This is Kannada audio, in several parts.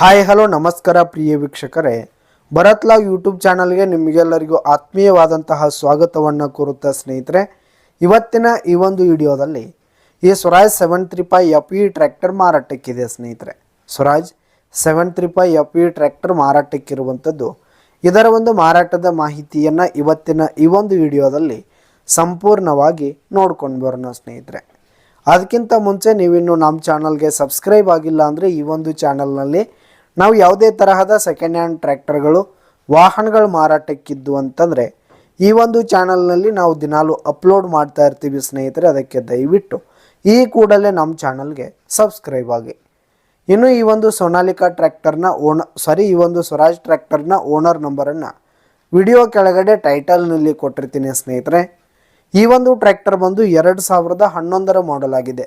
ಹಾಯ್, ಹಲೋ, ನಮಸ್ಕಾರ ಪ್ರಿಯ ವೀಕ್ಷಕರೇ. ಭರತ್ ಲಾವ್ ಯೂಟ್ಯೂಬ್ ಚಾನಲ್ಗೆ ನಿಮಗೆಲ್ಲರಿಗೂ ಆತ್ಮೀಯವಾದಂತಹ ಸ್ವಾಗತವನ್ನು ಕೋರುತ್ತಾ ಸ್ನೇಹಿತರೆ, ಇವತ್ತಿನ ಈ ಒಂದು ವಿಡಿಯೋದಲ್ಲಿ ಈ Swaraj seven three five F E tractor ಮಾರಾಟಕ್ಕಿದೆ ಸ್ನೇಹಿತರೆ. Swaraj seven three five F E tractor ಮಾರಾಟಕ್ಕಿರುವಂಥದ್ದು, ಇದರ ಒಂದು ಮಾರಾಟದ ಮಾಹಿತಿಯನ್ನು ಇವತ್ತಿನ ಈ ಒಂದು ವಿಡಿಯೋದಲ್ಲಿ ಸಂಪೂರ್ಣವಾಗಿ ನೋಡ್ಕೊಂಡು ಬರೋಣ ಸ್ನೇಹಿತರೆ. ಅದಕ್ಕಿಂತ ಮುಂಚೆ ನೀವಿನ್ನು ನಮ್ಮ ಚಾನಲ್ಗೆ ಸಬ್ಸ್ಕ್ರೈಬ್ ಆಗಿಲ್ಲ ಅಂದರೆ ಈ ಒಂದು ಚಾನಲ್ನಲ್ಲಿ ನಾವು ಯಾವುದೇ ತರಹದ ಸೆಕೆಂಡ್ ಹ್ಯಾಂಡ್ ಟ್ರ್ಯಾಕ್ಟರ್ಗಳು ವಾಹನಗಳು ಮಾರಾಟಕ್ಕಿದ್ದು ಅಂತಂದರೆ, ಈ ಒಂದು ಚಾನಲ್ನಲ್ಲಿ ನಾವು ದಿನಾಲು ಅಪ್ಲೋಡ್ ಮಾಡ್ತಾ ಇರ್ತೀವಿ ಸ್ನೇಹಿತರೆ, ಅದಕ್ಕೆ ದಯವಿಟ್ಟು ಈ ಕೂಡಲೇ ನಮ್ಮ ಚಾನಲ್ಗೆ ಸಬ್ಸ್ಕ್ರೈಬ್ ಆಗಿ. ಇನ್ನು ಈ ಒಂದು ಸೋನಾಲಿಕಾ ಟ್ರ್ಯಾಕ್ಟರ್ನ ಓನ ಸಾರಿ ಈ ಒಂದು ಸ್ವರಾಜ್ ಟ್ರ್ಯಾಕ್ಟರ್ನ ಓನರ್ ನಂಬರನ್ನು ವಿಡಿಯೋ ಕೆಳಗಡೆ ಟೈಟಲ್ನಲ್ಲಿ ಕೊಟ್ಟಿರ್ತೀನಿ ಸ್ನೇಹಿತರೆ. ಈ ಒಂದು ಟ್ರ್ಯಾಕ್ಟರ್ ಬಂದು ಎರಡು ಸಾವಿರದ ಹನ್ನೊಂದರ ಮಾಡೆಲ್ ಆಗಿದೆ.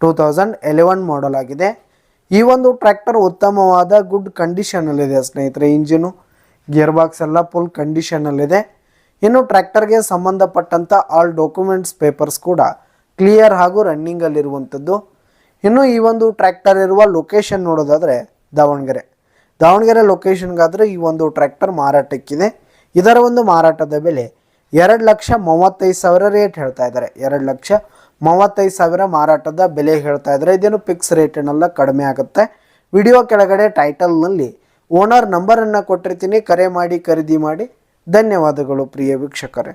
ಟೂ ತೌಸಂಡ್ ಎಲೆವೆನ್ ಮಾಡೆಲ್ ಆಗಿದೆ. ಈ ಒಂದು ಟ್ರ್ಯಾಕ್ಟರ್ ಉತ್ತಮವಾದ ಗುಡ್ ಕಂಡೀಷನಲ್ಲಿದೆ ಸ್ನೇಹಿತರೆ. ಇಂಜಿನು ಗಿಯರ್ ಬಾಕ್ಸ್ ಎಲ್ಲ ಫುಲ್ ಕಂಡೀಷನಲ್ಲಿದೆ ಇನ್ನು ಟ್ರ್ಯಾಕ್ಟರ್ಗೆ ಸಂಬಂಧಪಟ್ಟಂಥ ಆಲ್ ಡಾಕ್ಯುಮೆಂಟ್ಸ್ ಪೇಪರ್ಸ್ ಕೂಡ ಕ್ಲಿಯರ್ ಹಾಗೂ ರನ್ನಿಂಗಲ್ಲಿರುವಂಥದ್ದು ಇನ್ನು ಈ ಒಂದು ಟ್ರ್ಯಾಕ್ಟರ್ ಇರುವ ಲೊಕೇಶನ್ ನೋಡೋದಾದರೆ ದಾವಣಗೆರೆ. ದಾವಣಗೆರೆ ಲೊಕೇಶನ್ಗಾದರೆ ಈ ಒಂದು ಟ್ರ್ಯಾಕ್ಟರ್ ಮಾರಾಟಕ್ಕಿದೆ. ಇದರ ಒಂದು ಮಾರಾಟದ ಬೆಲೆ ಎರಡು ಲಕ್ಷ ಮೂವತ್ತೈದು ಸಾವಿರ ರೇಟ್ ಹೇಳ್ತಾ ಇದ್ದಾರೆ. ಎರಡು ಲಕ್ಷ ಮೂವತ್ತೈದು ಸಾವಿರ ಮಾರಾಟದ ಬೆಲೆ ಹೇಳ್ತಾ ಇದ್ದಾರೆ. ಇದೇನು ಫಿಕ್ಸ್ ರೇಟಿನೆಲ್ಲ ಕಡಿಮೆ ಆಗುತ್ತೆ. ವಿಡಿಯೋ ಕೆಳಗಡೆ ಟೈಟಲ್ನಲ್ಲಿ ಓನರ್ ನಂಬರನ್ನು ಕೊಟ್ಟಿರ್ತೀನಿ. ಕರೆ ಮಾಡಿ, ಖರೀದಿ ಮಾಡಿ. ಧನ್ಯವಾದಗಳು ಪ್ರಿಯ ವೀಕ್ಷಕರೇ.